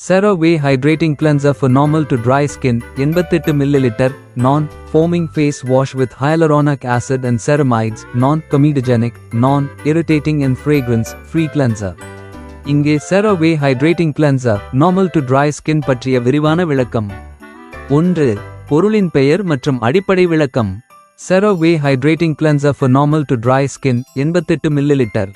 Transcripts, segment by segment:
CeraVe hydrating cleanser for normal to dry skin எண்பத்தெட்டு millilitre non foaming face wash with hyaluronic acid and ceramides non comedogenic non irritating and fragrance free cleanser இங்கே CeraVe hydrating cleanser normal to dry skin பற்றிய விரிவான விளக்கம் ஒன்று பொருளின் பெயர் மற்றும் அடிப்படை விளக்கம் CeraVe hydrating cleanser for normal to dry skin எண்பத்தெட்டு மில்லிலிட்டர்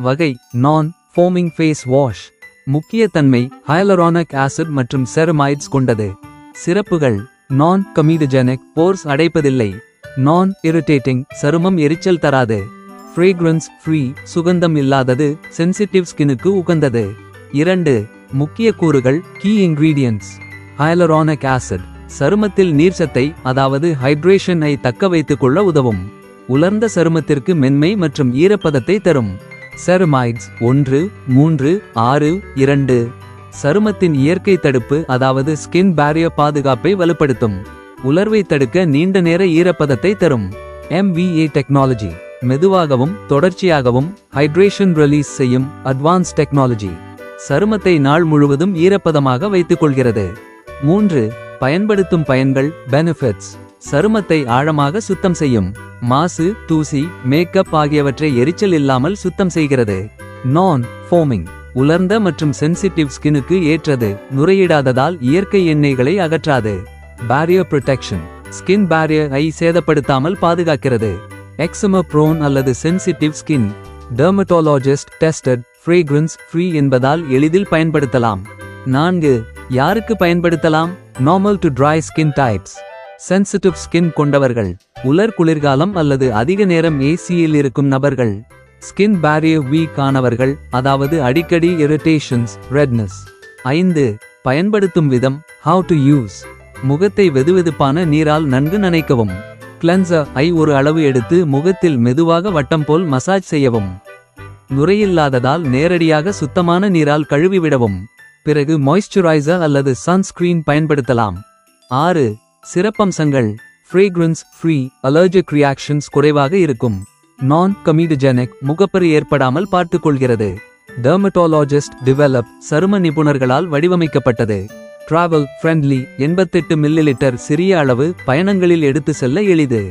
வகை நான் ஃபோமிங் ஃபேஸ் வாஷ் முக்கிய தன்மை ஹயலரானிக் ஆசிட் மற்றும் செரமைட்ஸ் கொண்டது. சிறப்புகள் நான் கமீதஜெனிக் போர்ஸ் அடைப்பதில்லை. நான் இரிட்டேட்டிங் சருமம் எரிச்சல் தராது. ஃப்ரேக்ரன்ஸ் ஃப்ரீ சுகந்தம் இல்லாதது சென்சிட்டிவ் ஸ்கினுக்கு உகந்தது. இரண்டு முக்கிய கூறுகள் கீ இன்கிரீடியன்ட்ஸ் ஹயலரானிக் ஆசிட் சருமத்தில் நீர்ச்சத்தை அதாவது ஹைட்ரேஷனை தக்க வைத்துக் கொள்ள உதவும். உலர்ந்த சருமத்திற்கு மென்மை மற்றும் ஈரப்பதத்தை தரும். செரமைட்ஸ் ஒன்று மூன்று ஆறு இரண்டு. சருமத்தின் இயற்கை தடுப்பு அதாவது ஸ்கின் பேரியர் பாதுகாப்பை வலுப்படுத்தும். உலர்வை தடுக்க நீண்ட நேர ஈரப்பதத்தை தரும். எம்விஏ டெக்னாலஜி மெதுவாகவும் தொடர்ச்சியாகவும் ஹைட்ரேஷன் ரிலீஸ் செய்யும் அட்வான்ஸ் டெக்னாலஜி சருமத்தை நாள் முழுவதும் ஈரப்பதமாக வைத்துக் கொள்கிறது மூன்று பயன்படுத்தும் பயன்கள் பெனிஃபிட்ஸ் சருமத்தை ஆழமாக சுத்தம் செய்யும். மாசு தூசி மேக்கப் ஆகியவற்றை எரிச்சல் இல்லாமல் சுத்தம் செய்கிறது. நான் ஃபோமிங் உலர்ந்த மற்றும் சென்சிட்டிவ் ஸ்கினுக்கு ஏற்றது. நுரையிடாததால் இயற்கை எண்ணெய்களை அகற்றாது. பேரியர் ப்ரொடெக்ஷன் ஸ்கின் பேரியர் ஐ சேதப்படுத்தாமல் பாதுகாக்கிறது. எக்ஸம ப்ரோன் அல்லது sensitive skin dermatologist tested fragrance free என்பதால் எளிதில் பயன்படுத்தலாம். நான்கு யாருக்கு பயன்படுத்தலாம்? Normal to dry skin types sensitive skin கொண்டவர்கள் உலர் குளிர்காலம் அல்லது அதிக நேரம் ஏசியில் இருக்கும் நபர்கள். ஸ்கின் பேரியர் வீக் ஆனவர்கள் அதாவது அடிக்கடி இரிட்டேஷன்ஸ் ரெட்னஸ் ஐந்து பயன்படுத்தும் விதம் ஹவு டு யூஸ் முகத்தை வெதுவெதுப்பான நீரால் நன்கு நனைக்கவும். கிளென்சர் ஐ ஒரு அளவு எடுத்து முகத்தில் மெதுவாக வட்டம் போல் மசாஜ் செய்யவும். நுரையில்லாததால் நேரடியாக சுத்தமான நீரால் கழுவிவிடவும். பிறகு மாய்ஸ்சரைசர் அல்லது சன்ஸ்கிரீன் பயன்படுத்தலாம். ஆறு சிறப்பம்சங்கள் ஃப்ரேக்ரன்ஸ் ஃப்ரீ அலர்ஜிக் ரியாக்ஷன்ஸ் குறைவாக இருக்கும். நான் கமீடஜெனிக் முகப்பரு ஏற்படாமல் பார்த்துக்கொள்கிறது டெர்மட்டாலஜிஸ்ட் டிவெலப் சரும நிபுணர்களால் வடிவமைக்கப்பட்டது. டிராவல் ஃப்ரெண்ட்லி எண்பத்தெட்டு மில்லிலிட்டர் சிறிய அளவு பயணங்களில் எடுத்து செல்ல எளிது.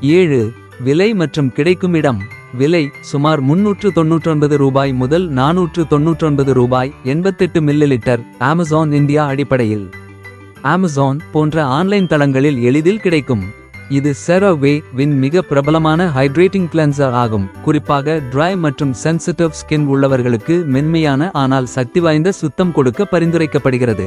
ஏழு விலை மற்றும் கிடைக்கும் இடம். விலை சுமார் முன்னூற்று தொன்னூற்றொன்பது ரூபாய் முதல் நானூற்று தொன்னூற்றொன்பது ரூபாய் எண்பத்தெட்டு மில்லிலிட்டர் அமேசான் இந்தியா அடிப்படையில். அமேசான் போன்ற ஆன்லைன் தளங்களில் எளிதில் கிடைக்கும். இது செரோவே வின் மிக பிரபலமான ஹைட்ரேட்டிங் கிளென்சர் ஆகும். குறிப்பாக ட்ரை மற்றும் சென்சிட்டிவ் ஸ்கின் உள்ளவர்களுக்கு மென்மையான ஆனால் சக்தி வாய்ந்த சுத்தம் கொடுக்க பரிந்துரைக்கப்படுகிறது.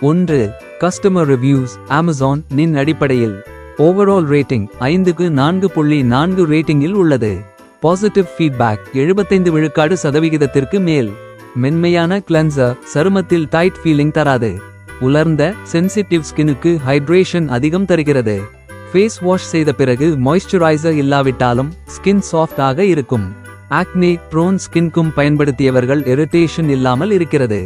ஒன்று கஸ்டமர் ரிவ்யூஸ் அமேசான் நின் அடிப்படையில். ஓவரால் ரேட்டிங் ஐந்துக்கு நான்கு புள்ளி நான்கு ரேட்டிங்கில் உள்ளது. பாசிட்டிவ் ஃபீட்பேக் எழுபத்தைந்து விழுக்காடு சதவிகிதத்திற்கு மேல். மென்மையான கிளென்சர் சருமத்தில் டைட் ஃபீலிங் தராது. உலர்ந்த சென்சிட்டிவ் ஸ்கினுக்கு ஹைட்ரேஷன் அதிகம் தருகிறது. ஃபேஸ் வாஷ் செய்த பிறகு மாய்ஸ்சரைசர் இல்லாவிட்டாலும் ஸ்கின் சாஃப்ட் ஆக இருக்கும். ஆக்னே ப்ரோன் ஸ்கின்க்கும் பயன்படுத்தியவர்கள் இரிட்டேஷன் இல்லாமல் இருக்கிறது.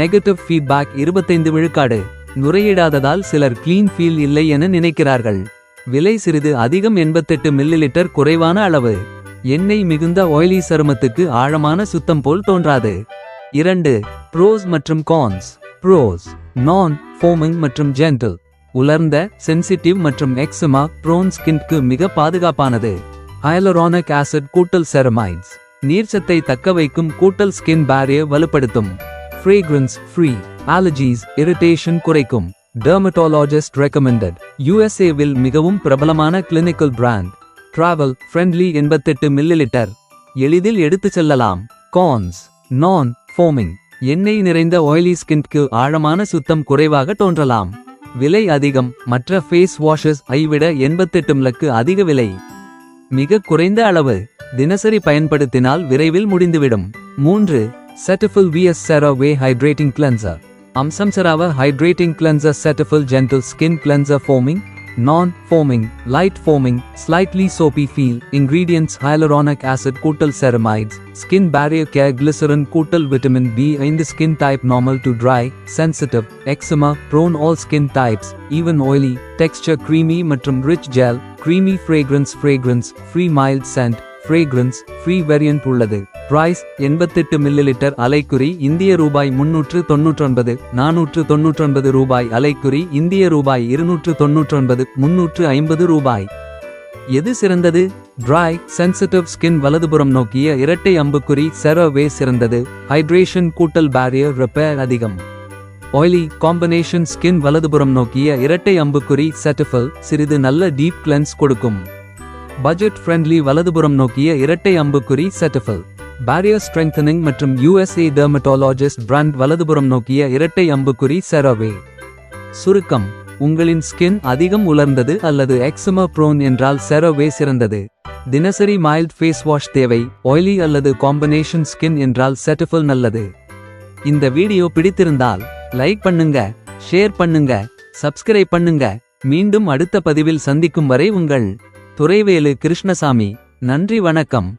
நெகட்டிவ் ஃபீட்பேக் இருபத்தைந்து விழுக்காடு. நுரையிடாததால் சிலர் கிளீன் ஃபீல் இல்லை என நினைக்கிறார்கள். விலை சிறிது அதிகம் எண்பத்தெட்டு மில்லிலிட்டர் குறைவான அளவு. எண்ணெய் மிகுந்த ஆயிலி சருமத்துக்கு ஆழமான சுத்தம் போல் தோன்றாது. இரண்டு ப்ரோஸ் மற்றும் கான்ஸ் ப்ரோஸ் நான் ஃபோமிங் மற்றும் ஜென்டில் உலர்ந்த சென்சிட்டிவ் மற்றும் எக்ஸுமா ப்ரோன் ஸ்கின்க்கு மிக பாதுகாப்பானது. ஹயலரானிக் ஆசிட் கூட்டல் செரமைட்ஸ் நீர்ச்சத்தை தக்க வைக்கும் கூட்டல் ஸ்கின் பேரியர் வலுப்படுத்தும். ஃப்ரேக்ரன்ஸ் ஃப்ரீ அலர்ஜீஸ் இரிட்டேஷன் குறைக்கும். டெர்மட்டாலஜிஸ்ட் ரெக்கமெண்டட் யுஎஸ்ஏவில் மிகவும் பிரபலமான கிளினிக்கல் பிராண்ட் டிராவல் ஃப்ரெண்ட்லி எண்பத்தெட்டு மில்லிலிட்டர் எளிதில் எடுத்துச் செல்லலாம். கான்ஸ் நான் ஃபோமிங் எண்ணெய் நிறைந்த ஆயிலி ஸ்கின்க்கு ஆழமான சுத்தம் குறைவாக தோன்றலாம். விலை அதிகம் மற்ற ஃபேஸ் வாஷஸ் ஐ விட எண்பத்தெட்டு மிளக்கு அதிக விலை. மிக குறைந்த அளவு தினசரி பயன்படுத்தினால் விரைவில் முடிந்துவிடும். மூன்று Cetaphil vs CeraVe hydrating cleanser அம்சம் CeraVe hydrating cleanser Cetaphil gentle skin cleanser foaming non foaming light foaming slightly soapy feel ingredients hyaluronic acid கூட்டல் ceramides skin barrier care glycerin கூட்டல் விட்டமின் பி ஐந்து skin type normal to dry sensitive eczema prone all skin types even oily texture creamy மற்றும் rich gel creamy fragrance fragrance free mild scent fragrance free variant உள்ளது. Price எண்பத்தெட்டு millilitre அலைக்குறி இந்திய ரூபாய் முன்னூற்று தொன்னூற்றொன்பது நானூற்று தொன்னூற்றொன்பது ரூபாய் அலைக்குறி இந்திய ரூபாய் இருநூற்று தொன்னூற்றொன்பது முன்னூற்று ஐம்பது ரூபாய். எது சிறந்தது? ட்ரை சென்சிட்டிவ் ஸ்கின் வலதுபுறம் நோக்கிய இரட்டை அம்புக்குறி செரவே சிறந்தது. ஹைட்ரேஷன் கூட்டல் பேரியர் ரிப்பேர் அதிகம். ஆயிலி காம்பினேஷன் ஸ்கின் வலதுபுறம் நோக்கிய இரட்டை அம்புக்குறி செட்டிஃபல் சிறிது நல்ல டீப் கிளென்ஸ் கொடுக்கும். பட்ஜெட் ஃப்ரெண்ட்லி வலதுபுறம் நோக்கிய இரட்டை அம்புக்குறி செட்டஃபில் பேரியர் ஸ்ட்ரெங்தனிங் மற்றும் யூஎஸ்ஏ டெர்மட்டாலஜிஸ்ட் பிராண்ட் வலதுபுறம் நோக்கிய இரட்டை அம்புக்குறி செரவே சுருக்கம் உங்களின் ஸ்கின் அதிகம் உலர்ந்தது அல்லது எக்ஸிமா ப்ரோன் என்றால் செரவே சிறந்தது. தினசரி மைல்ட் ஃபேஸ் வாஷ் தேவை ஆயிலி அல்லது காம்பினேஷன் ஸ்கின் என்றால் செட்டிஃபில் நல்லது. இந்த வீடியோ பிடித்திருந்தால் லைக் பண்ணுங்க ஷேர் பண்ணுங்க சப்ஸ்கிரைப் பண்ணுங்க. மீண்டும் அடுத்த பதிவில் சந்திக்கும் வரை உங்கள் துறைவேலு கிருஷ்ணசாமி. நன்றி வணக்கம்.